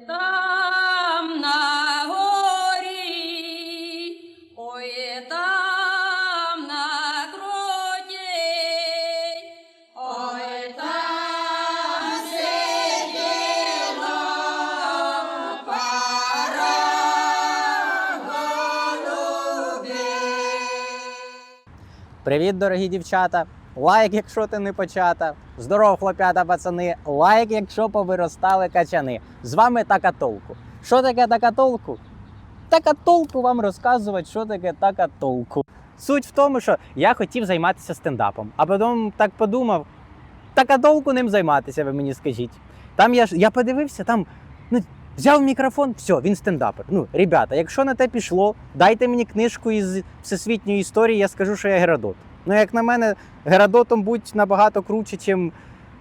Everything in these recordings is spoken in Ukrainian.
Там на горі, ой, там на кроті, ой, там сиділа пара голубів. Привіт, дорогі дівчата! Лайк, якщо ти не почата. Здорово, хлоп'ята, пацани! Лайк, якщо повиростали качани. З вами така толку. Що таке така толку? Така толку вам розказувати, що таке така толку. Суть в тому, що я хотів займатися стендапом, а потім так подумав: така толку ним займатися, ви мені скажіть. Там я ж я подивився, там ну, взяв мікрофон, все, він стендапер. Ну, ребята, якщо на те пішло, дайте мені книжку із всесвітньої історії, я скажу, що я Геродот. Ну, як на мене, Геродотом будь набагато круче, ніж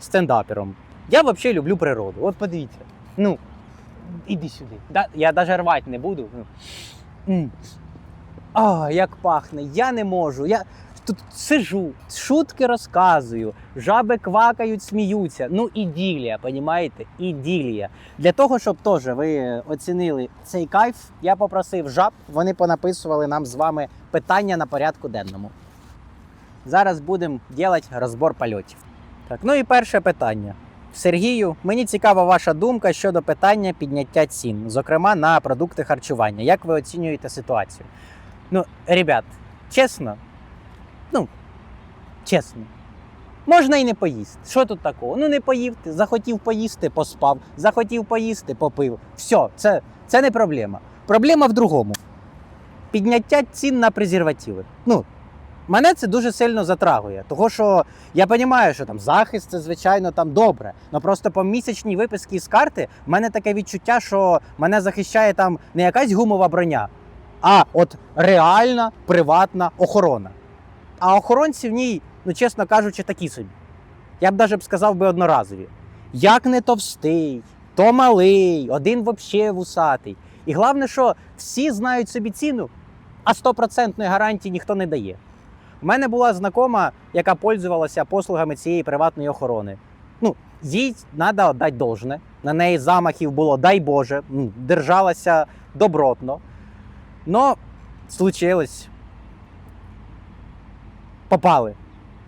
стендапером. Я взагалі люблю природу. От подивіться. Ну, іди сюди. Да, я навіть рвати не буду. Ну. А, як пахне, я не можу. Я тут сижу, шутки розказую, жаби квакають, сміються. Ну, іділія, понімаєте? Іділія. Для того, щоб теж ви оцінили цей кайф, я попросив жаб, вони понаписували нам з вами питання на порядку денному. Зараз будемо робити розбор польотів. Так, ну і перше питання. Сергію, мені цікава ваша думка щодо питання підняття цін, зокрема на продукти харчування. Як ви оцінюєте ситуацію? Ну, ребят, чесно, ну, чесно, можна і не поїсти. Що тут такого? Ну, не поїв ти, захотів поїсти, поспав, захотів поїсти, попив. Все, це, це не проблема. Проблема в другому. Підняття цін на презервативи. Ну, Мене це дуже сильно затрагує, тому що я розумію, що там захист це звичайно там добре. але просто по місячній виписці з карти в мене таке відчуття, що мене захищає там не якась гумова броня, а от реальна приватна охорона. А охоронці в ній, ну чесно кажучи, такі собі. Я б навіть сказав би одноразові. Як не товстий, то малий, один взагалі вусатий. І головне, що всі знають собі ціну, а стопроцентної гарантії ніхто не дає. У мене була знакома, яка пользувалася послугами цієї приватної охорони. Ну, їй треба віддати должне. На неї замахів було, дай Боже, держалася добротно. Но случилось. Попали.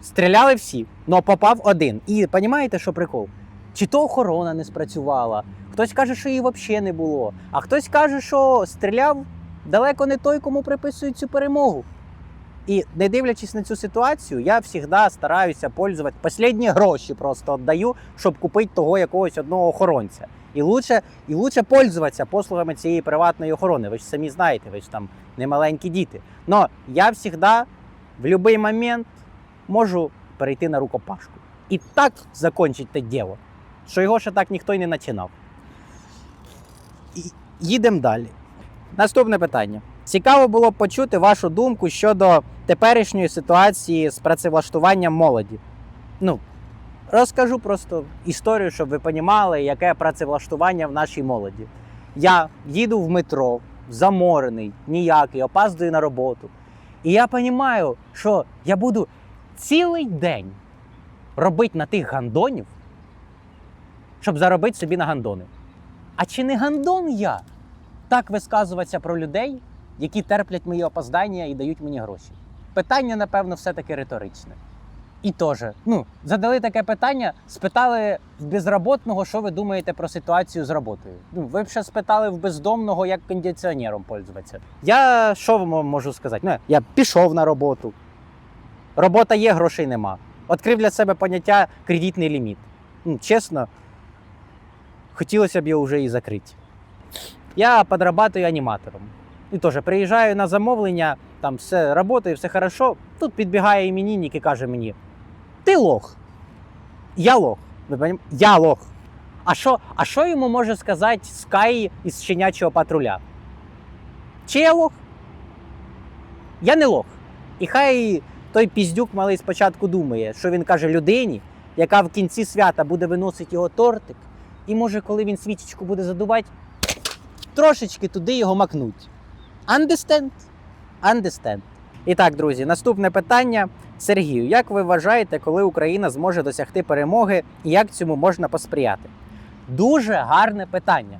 Стріляли всі, але попав один. І розумієте, що прикол? Чи то охорона не спрацювала, хтось каже, що її взагалі не було, а хтось каже, що стріляв далеко не той, кому приписують цю перемогу. І не дивлячись на цю ситуацію, я завжди стараюся пользувати останні гроші просто віддаю, щоб купити того якогось одного охоронця. І лучше, і лучше пользуватися послугами цієї приватної охорони. Ви ж самі знаєте, ви ж там не маленькі діти. Но я завжди в будь-який момент можу перейти на рукопашку. І так закінчити те діло, що його ще так ніхто й не починав. Їдемо далі. Наступне питання. Цікаво було б почути вашу думку щодо теперішньої ситуації з працевлаштуванням молоді. Ну, розкажу просто історію, щоб ви розуміли, яке працевлаштування в нашій молоді. Я їду в метро, заморений, ніякий, опаздую на роботу. І я розумію, що я буду цілий день робити на тих гандонів, щоб заробити собі на гандони. А чи не гандон я так висказуватися про людей, які терплять мої опоздання і дають мені гроші? Питання, напевно, все-таки риторичне. І теж, ну, задали таке питання, спитали в безробітного, що ви думаєте про ситуацію з роботою. Ну, ви б ще спитали в бездомного, як кондиціонером пользуватися. Я що вам можу сказати? Ну, я пішов на роботу. Робота є, грошей нема. Відкрив для себе поняття кредитний ліміт. Ну, чесно, хотілося б його вже і закрити. Я подрабатую аніматором. І теж приїжджаю на замовлення, там все працює, все хорошо. Тут підбігає іменинник і каже мені: Ти лох. Я лох. Ви понім- Я лох. А що, а що йому може сказати Скай із щенячого патруля? Чи я лох? Я не лох. І хай той піздюк малий спочатку думає, що він каже людині, яка в кінці свята буде виносити його тортик, і може, коли він свічечку буде задувати, трошечки туди його макнуть. Understand? Understand. І так, друзі, наступне питання. Сергію, як ви вважаєте, коли Україна зможе досягти перемоги і як цьому можна посприяти? Дуже гарне питання.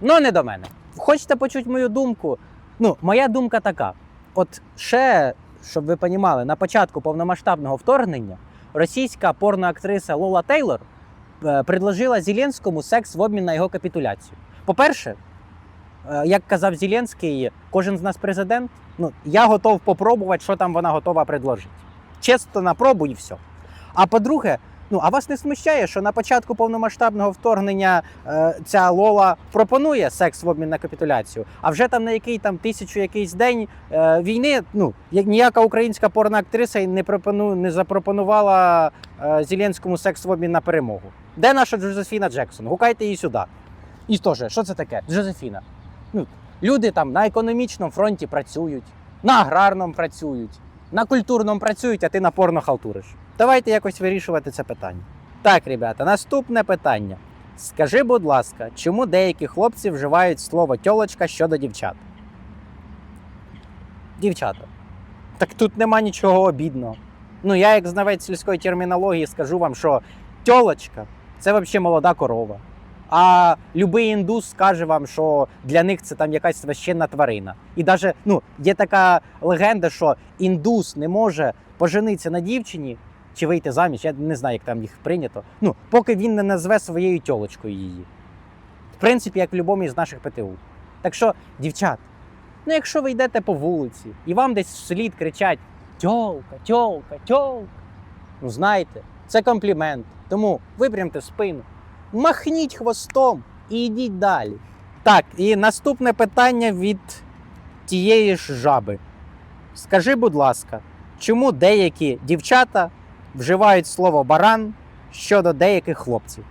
Ну, не до мене. Хочете почути мою думку? Ну, моя думка така: от ще, щоб ви понімали, на початку повномасштабного вторгнення російська порноактриса Лола Тейлор е, предложила Зеленському секс в обмін на його капітуляцію. По-перше, як казав Зеленський, кожен з нас президент. Ну, я готов попробувати, що там вона готова предложити. Чесно на пробу і все. А по-друге, ну а вас не смущає, що на початку повномасштабного вторгнення е, ця Лола пропонує секс в обмін на капітуляцію, а вже там на який там тисячу якийсь день е, війни, ну як ніяка українська порноактриса не пропону, не запропонувала е, Зеленському секс в обмін на перемогу. Де наша Джозефіна Джексон? Гукайте її сюди. І теж, що це таке? Джозефіна. Ну, люди там на економічному фронті працюють, на аграрному працюють, на культурному працюють, а ти на порно халтуриш. Давайте якось вирішувати це питання. Так, ребята, наступне питання. Скажи, будь ласка, чому деякі хлопці вживають слово тьолочка щодо дівчат? Дівчата. Так тут нема нічого обідного. Ну, я, як знавець сільської термінології, скажу вам, що тьолочка це взагалі молода корова. А любий індус скаже вам, що для них це там якась священна тварина. І навіть ну, є така легенда, що індус не може поженитися на дівчині чи вийти заміж. Я не знаю, як там їх прийнято. Ну, поки він не назве своєю тьолочкою її. В принципі, як в будь-якому із наших ПТУ. Так що, дівчат, ну якщо ви йдете по вулиці і вам десь вслід кричать тьолка, тьолка, тьолка, ну знаєте, це комплімент. Тому випрямте спину, махніть хвостом і йдіть далі. Так, і наступне питання від тієї ж жаби. Скажи, будь ласка, чому деякі дівчата вживають слово баран щодо деяких хлопців?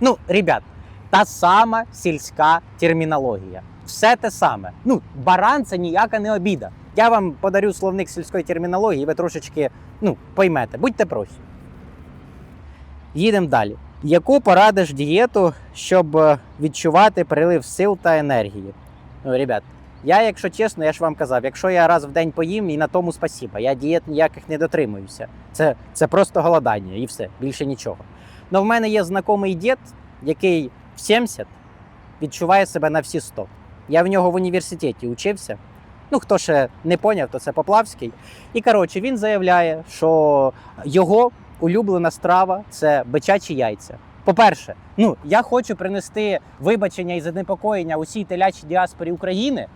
Ну, ребят, та сама сільська термінологія. Все те саме. Ну, баран це ніяка не обіда. Я вам подарю словник сільської термінології, ви трошечки ну, поймете. Будьте просі. Їдемо далі. Яку порадиш дієту, щоб е, відчувати прилив сил та енергії? Ну, ребят, я, якщо чесно, я ж вам казав, якщо я раз в день поїм, і на тому спасіба. Я дієт ніяких не дотримуюся. Це, це просто голодання і все, більше нічого. Но в мене є знайомий дід, який в 70 відчуває себе на всі 100. Я в нього в університеті учився. Ну, хто ще не поняв, то це Поплавський. І коротше, він заявляє, що його улюблена страва це бичачі яйця. По-перше, ну я хочу принести вибачення і занепокоєння усій телячій діаспорі України.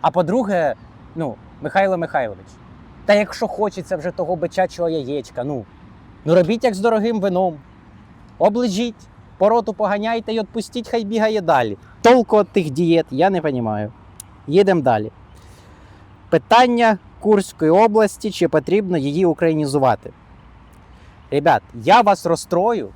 А по-друге, ну, Михайло Михайлович, та якщо хочеться вже того бичачого яєчка, ну, ну робіть як з дорогим вином. Облежіть, пороту поганяйте і відпустіть, хай бігає далі. Толку від тих дієт я не розумію. Їдемо далі. Питання Курської області, чи потрібно її українізувати. Ребят, я вас розстрою,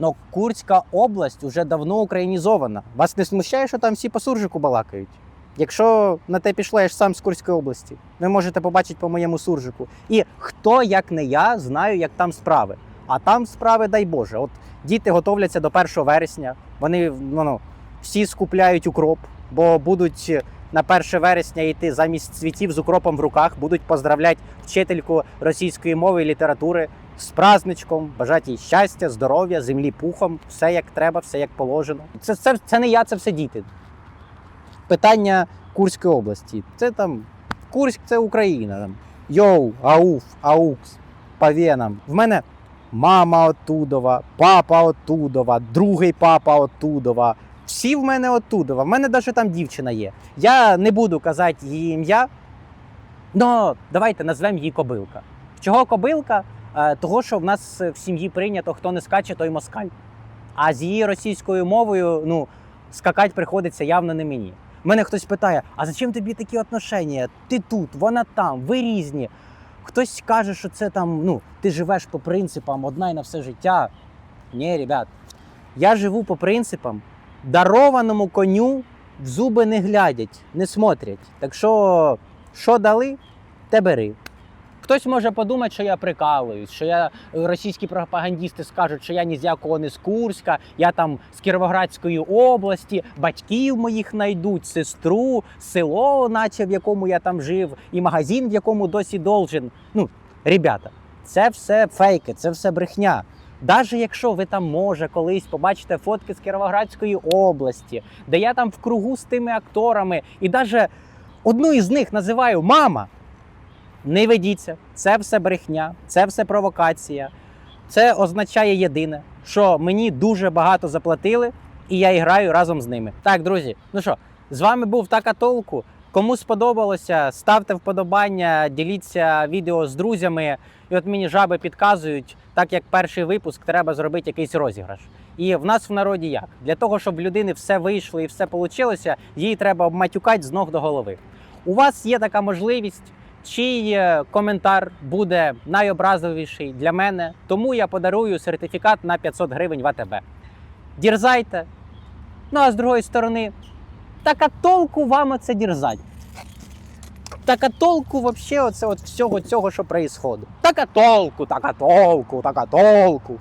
але Курська область вже давно українізована. Вас не смущає, що там всі по суржику балакають? Якщо на те пішло, я ж сам з Курської області, ви можете побачити по моєму суржику. І хто, як не я, знаю, як там справи. А там справи, дай Боже. От діти готовляться до 1 вересня. Вони ну, всі скупляють укроп, бо будуть на 1 вересня йти замість цвітів з укропом в руках, будуть поздравляти вчительку російської мови і літератури з праздничком, бажати їй щастя, здоров'я, землі пухом, все як треба, все як положено. Це, це, це не я, це все діти. Питання Курської області. Це там Курськ це Україна. Там. Йоу, ауф, аукс, по венам. В мене мама оттудова, папа оттудова, другий папа оттудова. Всі в мене оттудова. В мене навіть там дівчина є. Я не буду казати її ім'я. Ну, давайте назвемо її кобилка. Чого кобилка? Е, Того, що в нас в сім'ї прийнято, хто не скаче, той москаль. А з її російською мовою, ну, скакати приходиться явно не мені. Мене хтось питає: а зачем тобі такі отношення? Ти тут, вона там, ви різні. Хтось каже, що це там, ну, ти живеш по принципам одна й на все життя. Ні, ребят, я живу по принципам, дарованому коню в зуби не глядять, не смотрять. Так що, що дали, те бери. Хтось може подумати, що я прикалуюсь, що я російські пропагандісти скажуть, що я ні з якого не з Курська, я там з Кіровоградської області, батьків моїх знайдуть, сестру, село, наче в якому я там жив, і магазин, в якому досі должен. Ну, ребята, це все фейки, це все брехня. Навіть якщо ви там може колись побачите фотки з Кіровоградської області, де я там в кругу з тими акторами, і навіть одну із них називаю мама. Не ведіться, це все брехня, це все провокація. Це означає єдине, що мені дуже багато заплатили, і я граю разом з ними. Так, друзі, ну що, з вами був така толку. Кому сподобалося, ставте вподобання, діліться відео з друзями. І от мені жаби підказують, так як перший випуск, треба зробити якийсь розіграш. І в нас в народі як? Для того, щоб в людини все вийшло і все вийшло, їй треба обматюкати з ног до голови. У вас є така можливість, чий е, коментар буде найобразливіший для мене, тому я подарую сертифікат на 500 гривень в АТБ. Дірзайте. Ну а з другої сторони, така толку вам оце дірзать. Така толку вообще оце от всього цього, що происходит. Така толку, така толку, така толку.